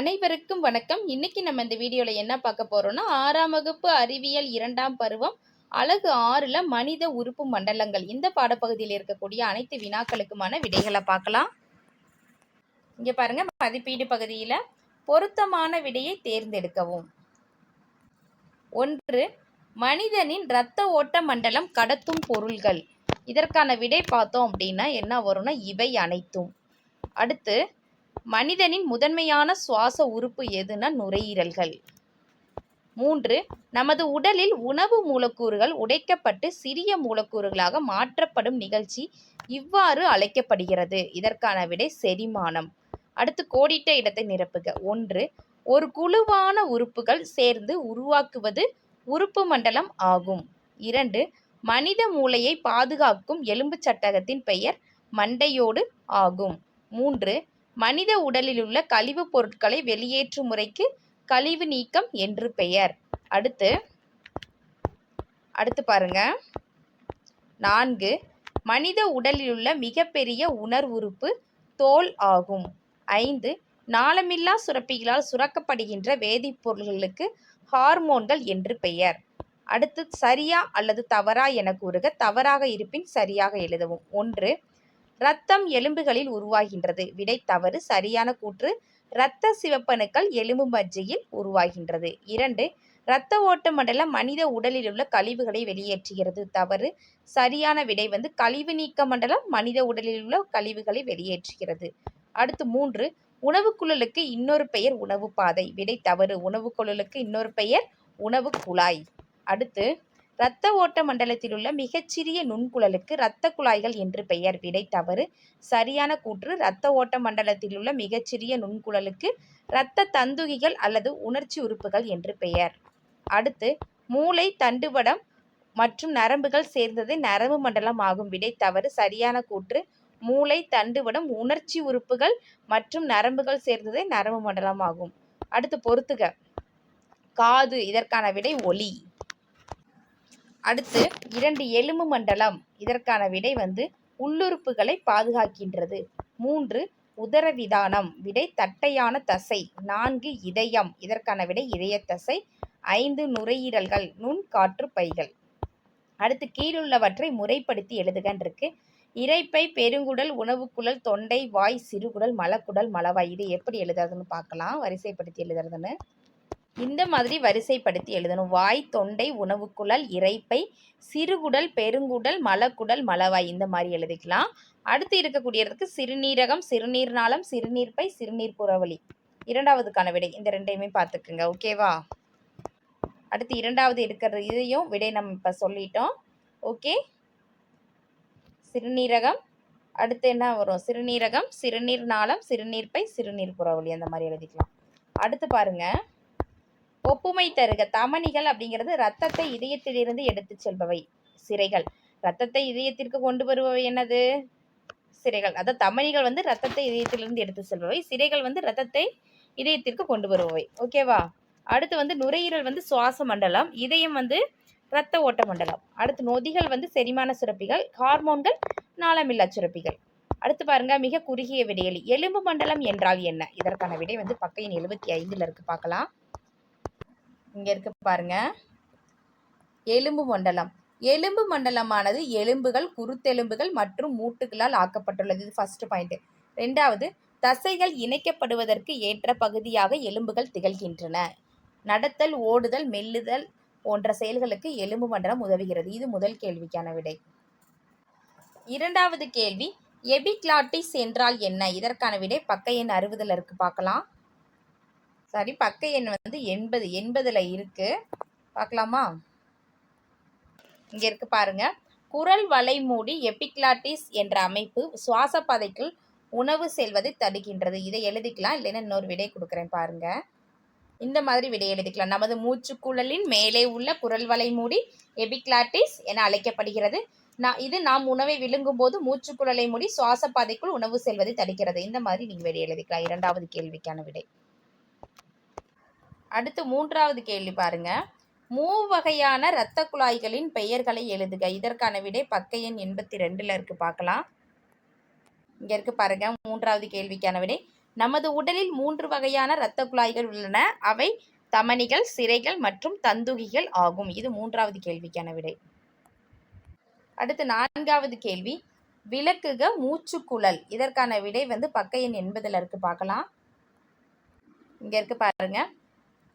அனைவருக்கும் வணக்கம். இன்னைக்கு நம்ம இந்த வீடியோவில் என்ன பார்க்க போகிறோம்னா ஆறாம் வகுப்பு அறிவியல் இரண்டாம் பருவம் அழகு ஆறில் மனித உறுப்பு மண்டலங்கள். இந்த பாடப்பகுதியில் இருக்கக்கூடிய அனைத்து வினாக்களுக்குமான விடைகளை பார்க்கலாம். இங்கே பாருங்கள் மதிப்பீடு பகுதியில் பொருத்தமான விடையை தேர்ந்தெடுக்கவும். ஒன்று மனிதனின் இரத்த ஓட்ட மண்டலம் கடத்தும் பொருள்கள். இதற்கான விடை பார்த்தோம் அப்படின்னா என்ன வரும்னா இவை அனைத்தும். அடுத்து மனிதனின் முதன்மையான சுவாச உறுப்பு எதுனா நுரையீரல்கள். மூன்று நமது உடலில் உணவு மூலக்கூறுகள் உடைக்கப்பட்டு சிறிய மூலக்கூறுகளாக மாற்றப்படும் நிகழ்ச்சி இவ்வாறு அழைக்கப்படுகிறது. இதற்கான விடை செரிமானம். அடுத்து கோடிட்ட இடத்தை நிரப்புக. ஒன்று ஒரு குழுவான உறுப்புகள் சேர்ந்து உருவாக்குவது உறுப்பு மண்டலம் ஆகும். இரண்டு மனித மூளையை பாதுகாக்கும் எலும்பு சட்டகத்தின் பெயர் மண்டையோடு ஆகும். மூன்று மனித உடலிலுள்ள கழிவுப் பொருட்களை வெளியேற்றும் முறைக்கு கழிவு நீக்கம் என்று பெயர். அடுத்து அடுத்து பாருங்க. நான்கு மனித உடலிலுள்ள மிகப்பெரிய உணர்வுறுப்பு தோல் ஆகும். ஐந்து நாளமில்லா சுரப்பிகளால் சுரக்கப்படுகின்ற வேதிப்பொருள்களுக்கு ஹார்மோன்கள் என்று பெயர். அடுத்து சரியா அல்லது தவறா என கூறுக. தவறாக இருப்பின் சரியாக எழுதவும். ஒன்று இரத்தம் எலும்புகளில் உருவாகின்றது. விடை தவறு சரியான கூற்று இரத்த சிவப்பணுக்கள் எலும்பு மஜ்ஜையில் உருவாகின்றது. இரண்டு இரத்த ஓட்ட மண்டலம் மனித உடலில் உள்ள கழிவுகளை வெளியேற்றுகிறது. தவறு சரியான விடை வந்து கழிவு நீக்க மண்டலம் மனித உடலில் உள்ள கழிவுகளை வெளியேற்றுகிறது. அடுத்து மூன்று உணவு குழலுக்கு இன்னொரு பெயர் உணவு பாதை. விடை தவறு உணவு குழலுக்கு இன்னொரு பெயர் உணவு குழாய். அடுத்து இரத்த ஓட்ட மண்டலத்தில் உள்ள மிகச்சிறிய நுண்குழலுக்கு இரத்த குழாய்கள் என்று பெயர். விடை தவறு. சரியான கூற்று. இரத்த ஓட்ட மண்டலத்தில் உள்ள மிகச்சிறிய நுண்குழலுக்கு இரத்த தந்துகிகள் அல்லது உணர்ச்சி உறுப்புகள் என்று பெயர். அடுத்து மூளை தண்டுவடம் மற்றும் நரம்புகள் சேர்ந்தது நரம்பு மண்டலம் ஆகும். விடை தவறு. சரியான கூற்று. மூளை தண்டுவடம் உணர்ச்சி உறுப்புகள் மற்றும் நரம்புகள் சேர்ந்ததே நரம்பு மண்டலம் ஆகும். அடுத்து பொறுத்துக. காது. இதற்கான விடை ஒலி. அடுத்து இரண்டு எலும்பு மண்டலம். இதற்கான விடை வந்து உள்ளுறுப்புகளை பாதுகாக்கின்றது. மூன்று உதரவிதானம். விடை தட்டையான தசை. நான்கு இதயம். இதற்கான விடை இதய தசை. ஐந்து நுரையீரல்கள். நுண் காற்று பைகள். அடுத்து கீழுள்ளவற்றை முறைப்படுத்தி எழுதுகன் இருக்கு இறைப்பை பெருங்குடல் உணவுக்குழல் தொண்டை வாய் சிறுகுடல் மலக்குடல் மலவாய். இது எப்படி எழுதுறதுன்னு பார்க்கலாம். வரிசைப்படுத்தி எழுதுறதுன்னு. இந்த மாதிரி வரிசைப்படுத்தி எழுதணும். வாய் தொண்டை உணவுக்குழல் இறைப்பை சிறுகுடல் பெருங்குடல் மலக்குடல் மலவாய் இந்த மாதிரி எழுதிக்கலாம். அடுத்து இருக்கக்கூடியதுக்கு சிறுநீரகம் சிறுநீர் நாளம் சிறுநீர்ப்பை சிறுநீர் புறவழி. இரண்டாவதுக்கான விடை. இந்த ரெண்டையுமே பார்த்துக்குங்க. ஓகேவா அடுத்து இரண்டாவது இருக்கிற இதையும் விடை நம்ம இப்போ சொல்லிட்டோம். ஓகே சிறுநீரகம். அடுத்து என்ன வரும்? சிறுநீரகம் சிறுநீர் நாளம் சிறுநீர்ப்பை சிறுநீர் புறவழி அந்த மாதிரி எழுதிக்கலாம். அடுத்து பாருங்கள் ஒப்புமை தருக தமணிகள் அப்படிங்கிறது ரத்தத்தை இதயத்திலிருந்து எடுத்து செல்பவை சிறைகள். ரத்தத்தை இதயத்திற்கு கொண்டு வருபவை என்னது? சிறைகள். அதாவது தமனிகள் வந்து ரத்தத்தை இதயத்திலிருந்து எடுத்து செல்பவை. சிறைகள் வந்து ரத்தத்தை இதயத்திற்கு கொண்டு வருபவை. ஓகேவா அடுத்து வந்து நுரையீரல் வந்து சுவாச மண்டலம் இதயம் வந்து இரத்த ஓட்ட மண்டலம். அடுத்து நொதிகள் வந்து செரிமான சுரப்பிகள் ஹார்மோன்கள் நாளமில்லா சுரப்பிகள். அடுத்து பாருங்க மிக குறுகிய விடையலி. எலும்பு மண்டலம் என்றால் என்ன? இதற்கான விடை வந்து பக்கையின் எழுபத்தி ஐந்துல இருக்கு. பார்க்கலாம். இங்க இருக்கு பாருங்க. எலும்பு மண்டலம். எலும்பு மண்டலமானது எலும்புகள் குருத்தெலும்புகள் மற்றும் மூட்டுகளால் ஆக்கப்பட்டுள்ளது. இது ஃபர்ஸ்ட் பாயிண்ட் ரெண்டாவது தசைகள் இணைக்கப்படுவதற்கு ஏற்ற பகுதியாக எலும்புகள் திகழ்கின்றன. நடத்தல் ஓடுதல் மெல்லுதல் போன்ற செயல்களுக்கு எலும்பு மண்டலம் உதவுகிறது. இது முதல் கேள்விக்கான விடை. இரண்டாவது கேள்வி எபிக்லாட்டிஸ் என்றால் என்ன? இதற்கான விடை பக்க எண் அறுபதில் இருக்கு. பார்க்கலாம். சாரி பக்க எண் வந்து எண்பது எண்பதுல இருக்கு. பார்க்கலாமா இங்க இருக்கு பாருங்க. குரல் வலை மூடி எபிக்லாட்டிஸ் என்ற அமைப்பு சுவாச பாதைக்குள் உணவு செல்வதை தடுக்கின்றது. இதை எழுதிக்கலாம் இல்லைன்னா இன்னொரு விடை கொடுக்குறேன் பாருங்க. இந்த மாதிரி விடை எழுதிக்கலாம். நமது மூச்சுக்குழலின் மேலே உள்ள குரல் வலை மூடி எபிக்லாட்டிஸ் என அழைக்கப்படுகிறது. நான் இது நாம் உணவை விழுங்கும் போது மூச்சுக்குழலை மூடி சுவாச பாதைக்குள் உணவு செல்வதை தடுக்கிறது. இந்த மாதிரி நீங்க விடை எழுதிக்கலாம். இரண்டாவது கேள்விக்கான விடை. அடுத்து மூன்றாவது கேள்வி பாருங்க. மூவகையான இரத்த குழாய்களின் பெயர்களை எழுதுக. இதற்கான விடை பக்க எண் எண்பத்தி ரெண்டுல இருக்கு. பார்க்கலாம். இங்க இருக்கு பாருங்க. மூன்றாவது கேள்விக்கான விடை. நமது உடலில் மூன்று வகையான இரத்த குழாய்கள் உள்ளன. அவை தமனிகள் சிறைகள் மற்றும் தந்துகிகள் ஆகும். இது மூன்றாவது கேள்விக்கான விடை. அடுத்து நான்காவது கேள்வி. விளக்குக மூச்சுக்குழல். இதற்கான விடை வந்து பக்க எண் எண்பதில் இருக்கு. பார்க்கலாம். இங்கே இருக்கு பாருங்க.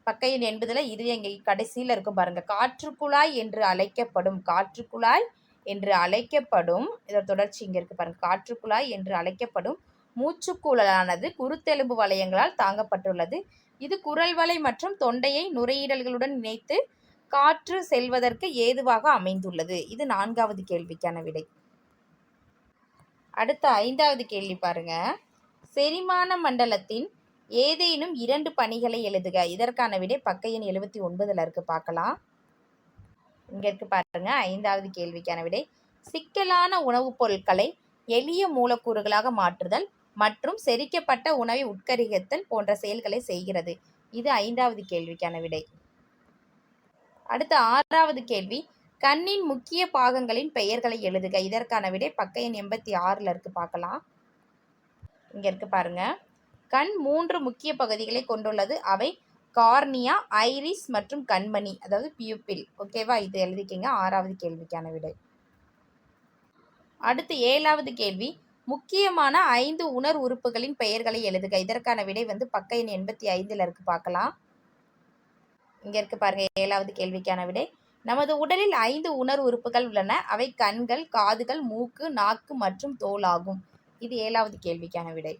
பக்கையின் என்பதில் இது எங்க கடைசியில் இருக்கும் பாருங்க. காற்றுக்குழாய் என்று அழைக்கப்படும் காற்றுக்குழாய் என்று அழைக்கப்படும் இதோட தொடர்ச்சி இங்கே இருக்கு பாருங்க. காற்றுக்குழாய் என்று அழைக்கப்படும் மூச்சுக்குழலானது குருத்தெலும்பு வளையங்களால் தாங்கப்பட்டுள்ளது. இது குரல் வலை மற்றும் தொண்டையை நுரையீரல்களுடன் இணைத்து காற்று செல்வதற்கு ஏதுவாக அமைந்துள்ளது. இது நான்காவது கேள்விக்கான விடை. அடுத்த ஐந்தாவது கேள்வி பாருங்க. செரிமான மண்டலத்தின் ஏதேனும் இரண்டு பணிகளை எழுதுக. இதற்கான விடை பக்க எண் எழுபத்தி ஒன்பதுல இருக்கு. பார்க்கலாம். இங்க இருக்கு பாருங்க. ஐந்தாவது கேள்விக்கான விடை. சிக்கலான உணவுப் பொருட்களை எளிய மூலக்கூறுகளாக மாற்றுதல் மற்றும் செரிக்கப்பட்ட உணவை உட்கரிகத்தல் போன்ற செயல்களை செய்கிறது. இது ஐந்தாவது கேள்விக்கான விடை. அடுத்த ஆறாவது கேள்வி. கண்ணின் முக்கிய பாகங்களின் பெயர்களை எழுதுக. இதற்கான விடை பக்க எண் எண்பத்தி ஆறில் இருக்கு. பார்க்கலாம். இங்க இருக்கு பாருங்க. கண் மூன்று முக்கிய பகுதிகளை கொண்டுள்ளது. அவை கார்னியா ஐரிஸ் மற்றும் கண்மணி. அதாவது பியூப்பில். ஓகேவா இது எழுதிக்கிங்க. ஆறாவது கேள்விக்கான விடை. அடுத்து ஏழாவது கேள்வி. முக்கியமான ஐந்து உணர் உறுப்புகளின் பெயர்களை எழுதுக. இதற்கான விடை வந்து பக்க எண் எண்பத்தி ஐந்தில் இருக்கு. பார்க்கலாம். இங்கே இருக்கு பாருங்க. ஏழாவது கேள்விக்கான விடை. நமது உடலில் ஐந்து உணர் உறுப்புகள் உள்ளன. அவை கண்கள் காதுகள் மூக்கு நாக்கு மற்றும் தோல் ஆகும். இது ஏழாவது கேள்விக்கான விடை.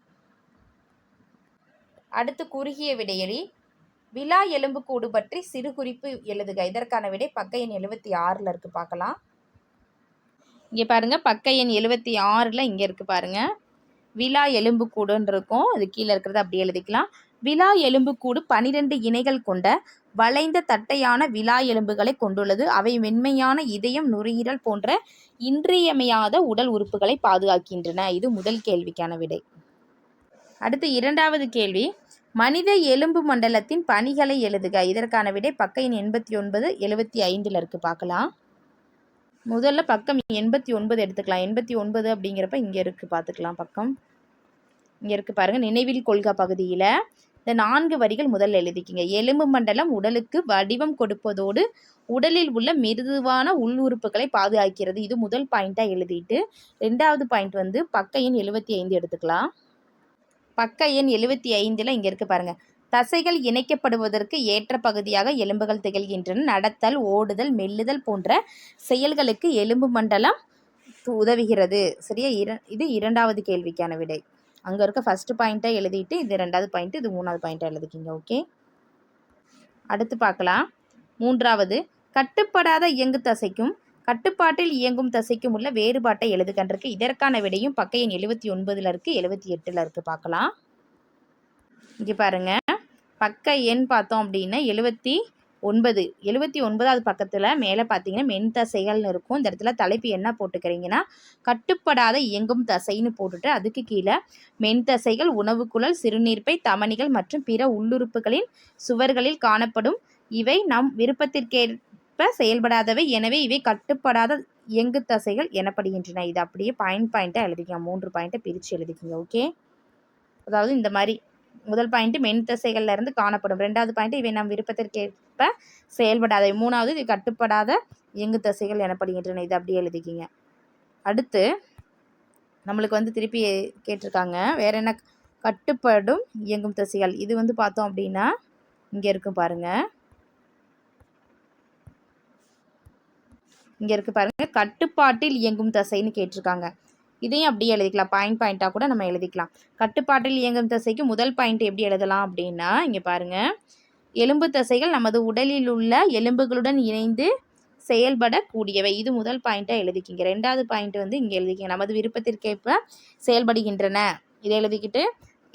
அடுத்து குறுகிய விடையெளி விலா எலும்புக்கூடு பற்றி சிறு குறிப்பு எழுதுக. இதற்கான விடை பக்க எண் எழுபத்தி ஆறில் இருக்கு பார்க்கலாம். இங்கே பாருங்க பக்க எண் எழுபத்தி ஆறில் இங்கே இருக்கு பாருங்க. விலா எலும்புக்கூடுன்னு இருக்கும். அது கீழே இருக்கிறத அப்படியே எழுதிக்கலாம். விலா எலும்புக்கூடு பனிரெண்டு இணைகள் கொண்ட வளைந்த தட்டையான விழா எலும்புகளை கொண்டுள்ளது. அவை மென்மையான இதயம் நுரையீரல் போன்ற இன்றியமையாத உடல் உறுப்புகளை பாதுகாக்கின்றன. இது முதல் கேள்விக்கான விடை. அடுத்து இரண்டாவது கேள்வி. மனித எலும்பு மண்டலத்தின் பணிகளை எழுதுக. இதற்கான விடை பக்க எண் எண்பத்தி ஒன்பது எழுபத்தி ஐந்தில் இருக்கு. பார்க்கலாம். முதல்ல பக்கம் எண்பத்தி ஒன்பது எடுத்துக்கலாம். எண்பத்தி ஒன்பது அப்படிங்கிறப்ப இங்கே இருக்குது பார்த்துக்கலாம் பக்கம். இங்கே இருக்குது பாருங்கள் நினைவில் கொள்கா பகுதியில் இந்த நான்கு வரிகள் முதல்ல எழுதிக்கிங்க. எலும்பு மண்டலம் உடலுக்கு வடிவம் கொடுப்பதோடு உடலில் உள்ள மிருதுவான உள் உறுப்புகளை பாதுகாக்கிறது. இது முதல் பாயிண்ட்டாக எழுதிட்டு ரெண்டாவது பாயிண்ட் வந்து பக்க எண் எழுபத்தி ஐந்து எடுத்துக்கலாம். பக்க எண் எழுபத்தி ஐந்தில் இங்கே இருக்குது பாருங்கள் தசைகள் இணைக்கப்படுவதற்கு ஏற்ற பகுதியாக எலும்புகள் திகழ்கின்றன. நடத்தல் ஓடுதல் மெல்லுதல் போன்ற செயல்களுக்கு எலும்பு மண்டலம் உதவுகிறது. சரியா? இர இது இரண்டாவது கேள்விக்கான விடை. அங்கே இருக்க ஃபஸ்ட்டு பாயிண்ட்டை எழுதிட்டு இது ரெண்டாவது பாயிண்ட்டு இது மூணாவது பாயிண்ட்டை எழுதிக்கிங்க ஓகே அடுத்து பார்க்கலாம். மூன்றாவது கட்டுப்படாத இயங்கு தசைக்கும் கட்டுப்பாட்டில் இயங்கும் தசைக்கும் உள்ள வேறுபாட்டை எழுதுகன்றிருக்கு இதற்கான விடையும் பக்க எண் எழுபத்தி ஒன்பதில் இருக்குது எழுபத்தி எட்டில் இருக்குது பார்க்கலாம். இங்கே பாருங்க. பக்க எண் பார்த்தோம் அப்படின்னா எழுபத்தி ஒன்பது. எழுபத்தி ஒன்பதாவது பக்கத்தில் மேலே பார்த்தீங்கன்னா மென் தசைகள்னு இருக்கும். இந்த இடத்துல தலைப்பு என்ன போட்டுக்கிறீங்கன்னா கட்டுப்படாத இயங்கும் தசைன்னு போட்டுட்டு அதுக்கு கீழே மென் தசைகள் உணவுக்குழல் சிறுநீர்ப்பை தமனிகள் மற்றும் பிற உள்ளுறுப்புகளின் சுவர்களில் காணப்படும். இவை நம் ஏற்ப செயல்படாதவை. எனவே இவை கட்டுப்படாத இயங்கு தசைகள் எனப்படுகின்றன. இது அப்படியே பாயிண்ட் பாயிண்ட்டாக எழுதிக்கங்க மூன்று பாயிண்ட்டை பிரித்து எழுதிக்கங்க ஓகே அதாவது இந்த மாதிரி முதல் பாயிண்ட் மென் தசைகள்ல இருந்து காணப்படும். ரெண்டாவது பாயிண்ட் இவை நம் விருப்பத்திற்கேற்ப செயல்படாதவை. மூணாவது இது கட்டுப்படாத இயங்கு தசைகள் எனப்படுகின்றன. இது அப்படியே எழுதிக்கிங்க. அடுத்து நம்மளுக்கு வந்து திருப்பி கேட்டிருக்காங்க வேற என்ன? கட்டுப்படும் இயங்கும் தசைகள். இது வந்து பார்த்தோம் அப்படின்னா இங்கே இருக்கும் பாருங்கள் இங்கே இருக்குது பாருங்கள் கட்டுப்பாட்டில் இயங்கும் தசைன்னு கேட்டிருக்காங்க. இதையும் அப்படியே எழுதிக்கலாம். பாயிண்ட் பாயிண்ட்டாக கூட நம்ம எழுதிக்கலாம். கட்டுப்பாட்டில் இயங்கும் தசைக்கு முதல் பாயிண்ட் எப்படி எழுதலாம் அப்படின்னா இங்கே பாருங்கள் எலும்பு தசைகள் நமது உடலில் உள்ள எலும்புகளுடன் இணைந்து செயல்படக்கூடியவை. இது முதல் பாயிண்ட்டாக எழுதிக்கிங்க. ரெண்டாவது பாயிண்ட் வந்து இங்கே எழுதிக்கிங்க. நமது விருப்பத்திற்கேற்ப செயல்படுகின்றன. இதை எழுதிக்கிட்டு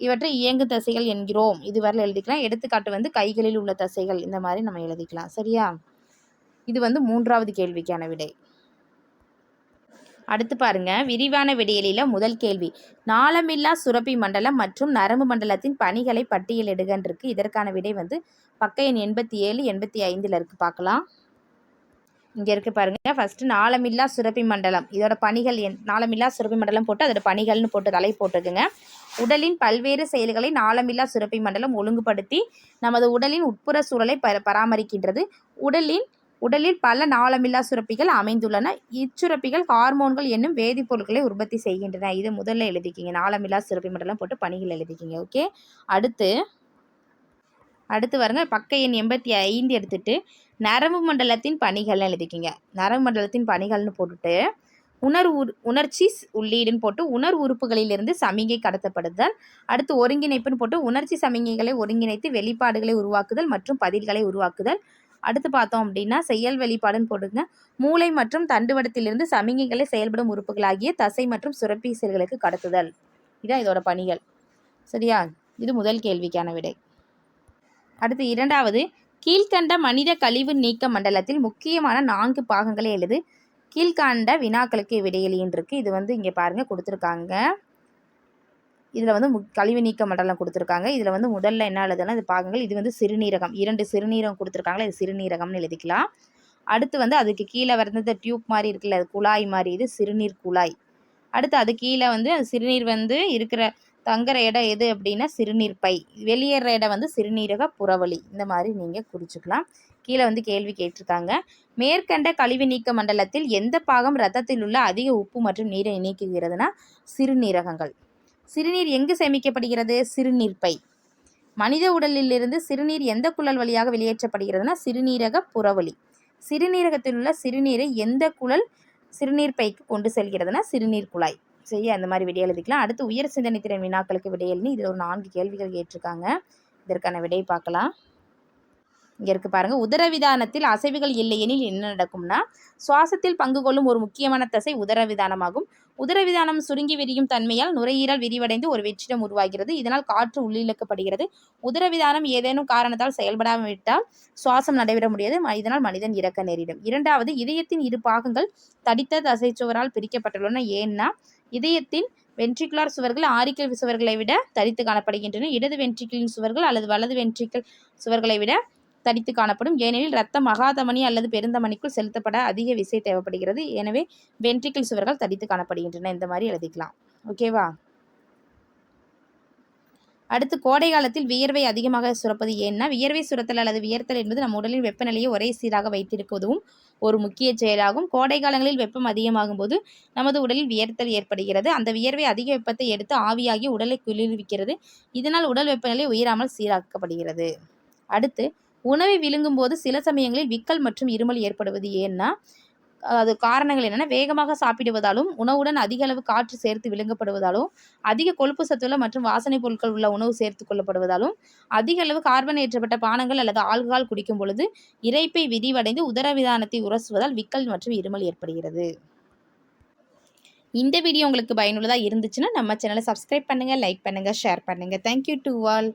இவற்றை இயங்கு தசைகள் என்கிறோம். இதுவரையில் எழுதிக்கலாம். எடுத்துக்காட்டு வந்து கைகளில் உள்ள தசைகள். இந்த மாதிரி நம்ம எழுதிக்கலாம். சரியா? இது வந்து மூன்றாவது கேள்விக்கான விடை. அடுத்து பாருங்க. விரிவான விடையலில முதல் கேள்வி. நாளமில்லா சுரப்பி மண்டலம் மற்றும் நரம்பு மண்டலத்தின் பணிகளை பட்டியலிடுகன்னு இருக்கு இதற்கான விடை வந்து பக்க எண் எண்பத்தி ஏழு எண்பத்தி ஐந்தில் இருக்கு. பார்க்கலாம். இங்கே இருக்கு பாருங்க. ஃபர்ஸ்ட் நாளமில்லா சுரப்பி மண்டலம். இதோட பணிகள் என் நாளமில்லா சுரப்பி மண்டலம் போட்டு அதோட பணிகள்னு போட்டு தலை போட்டுக்குங்க உடலின் பல்வேறு செயல்களை நாளமில்லா சுரப்பி மண்டலம் ஒழுங்குபடுத்தி நமது உடலின் உட்புற சூழலை ப பராமரிக்கின்றது. உடலின் உடலில் பல நாளமில்லா சுரப்பிகள் அமைந்துள்ளன. இச்சுரப்பிகள் ஹார்மோன்கள் என்னும் வேதிப்பொருட்களை உற்பத்தி செய்கின்றன. இது முதல்ல எழுதிக்கிங்க. நாளமில்லா சுரப்பி மண்டலம் போட்டு பணிகள் எழுதிக்கிங்க. ஓகே அடுத்து அடுத்து வருங்க பக்க எண் எண்பத்தி ஐந்து எடுத்துட்டு நரம்பு மண்டலத்தின் பணிகள்னு எழுதிக்கிங்க. நரம்பு மண்டலத்தின் பணிகள்னு போட்டுட்டு உணர் உணர்ச்சி உள்ளீடுன்னு போட்டு உணர் உறுப்புகளிலிருந்து சமிகை கடத்தப்படுதல். அடுத்து ஒருங்கிணைப்புன்னு போட்டு உணர்ச்சி சமிகைகளை ஒருங்கிணைத்து வெளிப்பாடுகளை உருவாக்குதல் மற்றும் பதில்களை உருவாக்குதல். அடுத்து பார்த்தோம் அப்படின்னா செயல் வெளிப்பாடுன்னு போட்டுங்க மூளை மற்றும் தண்டுவடத்திலிருந்து சமிகைகளை செயல்படும் உறுப்புகளாகிய தசை மற்றும் சுரப்பி செயல்களுக்கு கடத்துதல். இதான் இதோட பணிகள். சரியா? இது முதல் கேள்விக்கான விடை. அடுத்து இரண்டாவது கீழ்கண்ட மனித கழிவு நீக்க மண்டலத்தில் முக்கியமான நான்கு பாகங்களை எழுது. கீழ்காண்ட வினாக்களுக்கு விடையிலின்னு இருக்கு. இது வந்து இங்கே பாருங்க கொடுத்துருக்காங்க. இதில் வந்து கழிவு நீக்க மண்டலம் கொடுத்துருக்காங்க. இதில் வந்து முதல்ல என்ன எழுதலாம் இது பாகங்கள் இது வந்து சிறுநீரகம். இரண்டு சிறுநீரகம் கொடுத்துருக்காங்களா? இது சிறுநீரகம்னு எழுதிக்கலாம். அடுத்து வந்து அதுக்கு கீழே வர்றது டியூப் மாதிரி இருக்குல்ல அது குழாய் மாதிரி இது சிறுநீர் குழாய். அடுத்து அது கீழே வந்து அந்த சிறுநீர் வந்து இருக்கிற தங்குற இடம் எது அப்படின்னா சிறுநீர் பை. வெளியேற இடம் வந்து சிறுநீரக புறவழி. இந்த மாதிரி நீங்கள் குறிச்சுக்கலாம். கீழே வந்து கேள்வி கேட்டிருக்காங்க. மேற்கண்ட கழிவு நீக்க மண்டலத்தில் எந்த பாகம் ரத்தத்தில் உள்ள அதிக உப்பு மற்றும் நீரை நீக்குகிறதுனா சிறுநீரகங்கள். சிறுநீர் எங்கு சேமிக்கப்படுகிறது? சிறுநீர் பை மனித உடலிலிருந்து சிறுநீர் எந்த குழல் வழியாக வெளியேற்றப்படுகிறதுனா சிறுநீரக புறவழி. சிறுநீரகத்தில் உள்ள சிறுநீரை எந்த குழல் சிறுநீர் பைக்கு கொண்டு செல்கிறதுனா சிறுநீர் குழாய். சரி அந்த மாதிரி விடை எழுதிக்கலாம். அடுத்து உயர் சிந்தனை திறன் வினாக்களுக்கு விடையெழுதி இதில் ஒரு நான்கு கேள்விகள் கேட்டிருக்காங்க. இதற்கான விடை பார்க்கலாம். இங்கே இருக்கு பாருங்க. உதரவிதானத்தில் அசைவுகள் இல்லையெனில் என்ன நடக்கும்னா சுவாசத்தில் பங்கு கொள்ளும் ஒரு முக்கியமான தசை உதரவிதானமாகும். உதரவிதானம் சுருங்கி விரியும் தன்மையால் நுரையீரல் விரிவடைந்து ஒரு வெற்றிடம் உருவாகிறது. இதனால் காற்று உள்ளிழுக்கப்படுகிறது. உதரவிதானம் ஏதேனும் காரணத்தால் செயல்படாமல் விட்டால் சுவாசம் நடைபெற முடியாது. இதனால் மனிதன் இறக்க நேரிடும். இரண்டாவது இதயத்தின் இரு பாகங்கள் தடித்த தசைச்சுவரால் பிரிக்கப்பட்டுள்ளன. ஏன்னா இதயத்தின் வென்ட்ரிகுலார் சுவர்கள் ஆரிக்கல் சுவர்களை விட தடித்து காணப்படுகின்றன. இடது வென்ட்ரிக்கிளின் சுவர்கள் அல்லது வலது வென்ட்ரிக்கல் சுவர்களை விட தடித்து காணப்படும். ஏனெனில் இரத்தம் மகாதமனி அல்லது பெருந்தமணிக்குள் செலுத்தப்பட அதிக விசை தேவைப்படுகிறது. எனவே வென்ட்ரிக்கிள் சுவர்கள் தடித்து காணப்படுகின்றன. இந்த மாதிரி எழுதிக்கலாம். ஓகேவா அடுத்து கோடை காலத்தில் வியர்வை அதிகமாக சுரப்பது ஏன்னா வியர்வை சுரத்தல் அல்லது வியர்த்தல் என்பது நம் உடலின் வெப்பநிலையை ஒரே சீராக வைத்திருக்க உதவும் ஒரு முக்கிய செயலாகும். கோடை காலங்களில் வெப்பம் அதிகமாகும் போது நமது உடலில் வியர்த்தல் ஏற்படுகிறது. அந்த வியர்வை அதிக வெப்பத்தை எடுத்து ஆவியாகி உடலை குளிர்விக்கிறது. இதனால் உடல் வெப்பநிலை உயராமல் சீராக்கப்படுகிறது. அடுத்து உணவை விழுங்கும் போது சில சமயங்களில் விக்கல் மற்றும் இருமல் ஏற்படுவது. ஏன்னா அது காரணங்கள் என்னென்னா வேகமாக சாப்பிடுவதாலும் உணவுடன் அதிக அளவு காற்று சேர்த்து விழுங்கப்படுவதாலும் அதிக கொழுப்பு சத்துள்ள மற்றும் வாசனை பொருட்கள் உள்ள உணவு சேர்த்து கொள்ளப்படுவதாலும் அதிக அளவு கார்பன் ஏற்றப்பட்ட பானங்கள் அல்லது ஆல்கஹால் குடிக்கும் பொழுது இறைப்பை விரிவடைந்து உதரவிதானத்தை உரசுவதால் விக்கல் மற்றும் இருமல் ஏற்படுகிறது. இந்த வீடியோ உங்களுக்கு பயனுள்ளதாக இருந்துச்சுன்னா நம்ம சேனலை சப்ஸ்கிரைப் பண்ணுங்கள் லைக் பண்ணுங்கள் ஷேர் பண்ணுங்கள் தேங்க்யூ டு ஆல்